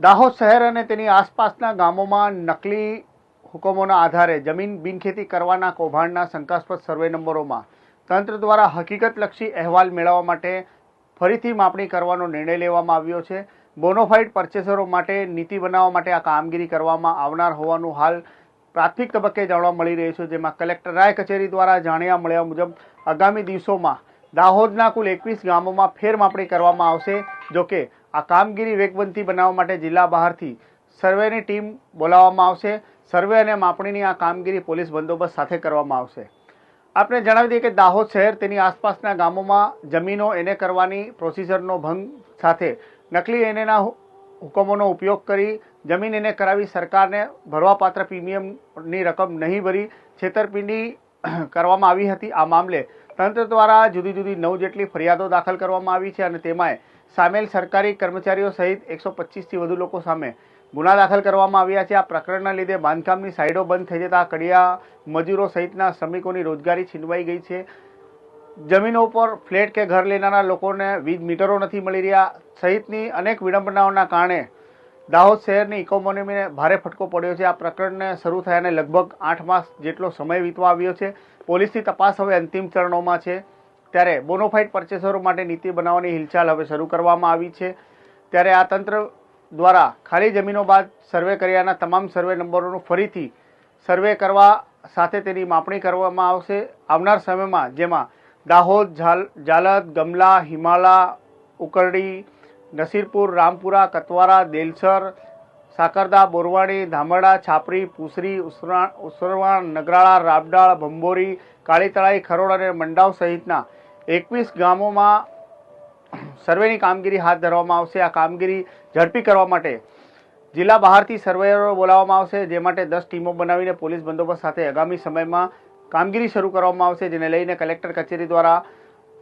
દાહોદ શહેર અને તેની આસપાસના ગામોમાં નકલી હુકમોના આધારે જમીન બિનખેતી કરવાના કૌભાંડના શંકાસ્પદ સર્વે નંબરોમાં તંત્ર દ્વારા હકીકતલક્ષી અહેવાલ મેળવવા માટે ફરીથી માપણી કરવાનો નિર્ણય લેવામાં આવ્યો છે. બોનોફાઇડ પરચેસરો માટે નીતિ બનાવવા માટે આ કામગીરી કરવામાં આવનાર હોવાનું હાલ પ્રાથમિક તબક્કે જાણવા મળી રહ્યું છે, જેમાં કલેક્ટર રાય કચેરી દ્વારા જાણ્યા મળ્યા મુજબ આગામી દિવસોમાં દાહોદના કુલ એકવીસ ગામોમાં ફેર માપણી કરવામાં આવશે, જોકે આ કામગીરી વેગવંતી બનાવવા માટે જિલ્લા બહારથી સર્વેની ટીમ બોલાવવામાં આવશે. સર્વે અને માપણીની આ કામગીરી પોલીસ બંદોબસ્ત સાથે કરવામાં આવશે. આપણે જણાવી દઈએ કે દાહોદ શહેર તેની આસપાસના ગામોમાં જમીનો એને કરવાની પ્રોસિજરનો ભંગ સાથે નકલી એનેના હુકમોનો ઉપયોગ કરી જમીન એને કરાવી સરકારને ભરવાપાત્ર પ્રીમિયમની રકમ નહીં ભરી છેતરપિંડી કરવામાં આવી હતી. આ મામલે તંત્ર દ્વારા જુદી જુદી નવ જેટલી ફરિયાદો દાખલ કરવામાં આવી છે અને તેમાંય સામેલ સરકારી કર્મચારીઓ સહિત એકસો પચીસથી વધુ લોકો સામે ગુના દાખલ કરવામાં આવ્યા છે. આ પ્રકરણના લીધે બાંધકામની સાઇડો બંધ થઈ જતા કડિયા મજૂરો સહિતના શ્રમિકોની રોજગારી છીનવાઈ ગઈ છે. જમીનો ઉપર ફ્લેટ કે ઘર લેનારા લોકોને વીજ મીટરો નથી મળી રહ્યા. સહિતની અનેક વિડંબનાઓના કારણે દાહોદ શહેરની ઇકોનોમીને ભારે ફટકો પડ્યો છે. આ પ્રકરણને શરૂ થયાને લગભગ આઠ માસ જેટલો સમય વીતવા આવ્યો છે. પોલીસની તપાસ હવે અંતિમ ચરણોમાં છે. ત્યારે બોનોફાઇટ પરચેસરો માટે નીતિ બનાવવાની હિલચાલ હવે શરૂ કરવામાં આવી છે. ત્યારે આ તંત્ર દ્વારા ખાલી જમીનો બાદ સર્વે કર્યાના તમામ સર્વે નંબરોનું ફરીથી સર્વે કરવા સાથે તેની માપણી કરવામાં આવશે. આવનાર સમયમાં જેમાં દાહોદ, ઝાલ જાલદ ગમલા, હિમાલા, ઉકરડી નસીરપુર, રામપુરા, કતવારા, દેલસર, સાકરદા બોરવાણી ધામડા છાપરી, પુસરી ઉસરવાણ ઉસરવા નગરાળા, રાબડાળ ભંબોરી કાળીતળાઈ, ખરોડ અને મંડાવ સહિતના એકવીસ ગામોમાં સર્વેની કામગીરી હાથ ધરવામાં આવશે. આ કામગીરી ઝડપી કરવા માટે જિલ્લા બહારથી સર્વેયરો બોલાવવામાં આવશે, જે માટે દસ ટીમો બનાવીને પોલીસ બંદોબસ્ત સાથે આગામી સમયમાં કામગીરી શરૂ કરવામાં આવશે, જેને લઈને કલેક્ટર કચેરી દ્વારા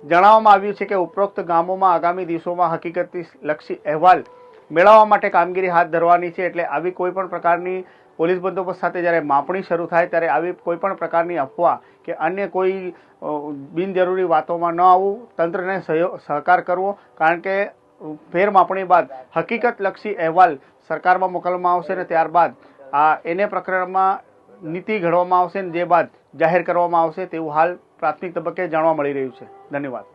જણાવવામાં આવ્યું છે કે ઉપરોક્ત ગામોમાં આગામી દિવસોમાં હકીકતી લક્ષી અહેવાલ મેળવવા માટે કામગીરી હાથ ધરવાની છે એટલે આવી કોઈ પણ પ્રકારની પોલીસ બંદોબસ્ત સાથે જ્યારે માપણી શરૂ થાય ત્યારે આવી કોઈ પણ પ્રકારની અફવા કે અન્ય કોઈ બિનજરૂરી વાતોમાં ન આવવું, તંત્રને સહકાર કરવો, કારણ કે ફેર માપણી બાદ હકીકતલક્ષી અહેવાલ સરકારમાં મોકલવામાં આવશે અને ત્યારબાદ આ એને પ્રકરણમાં નીતિ ઘડવામાં આવશે અને જે બાદ જાહેર કરવામાં આવશે તેવું હાલ પ્રાથમિક તબક્કે જાણવા મળી રહ્યું છે. ધન્યવાદ.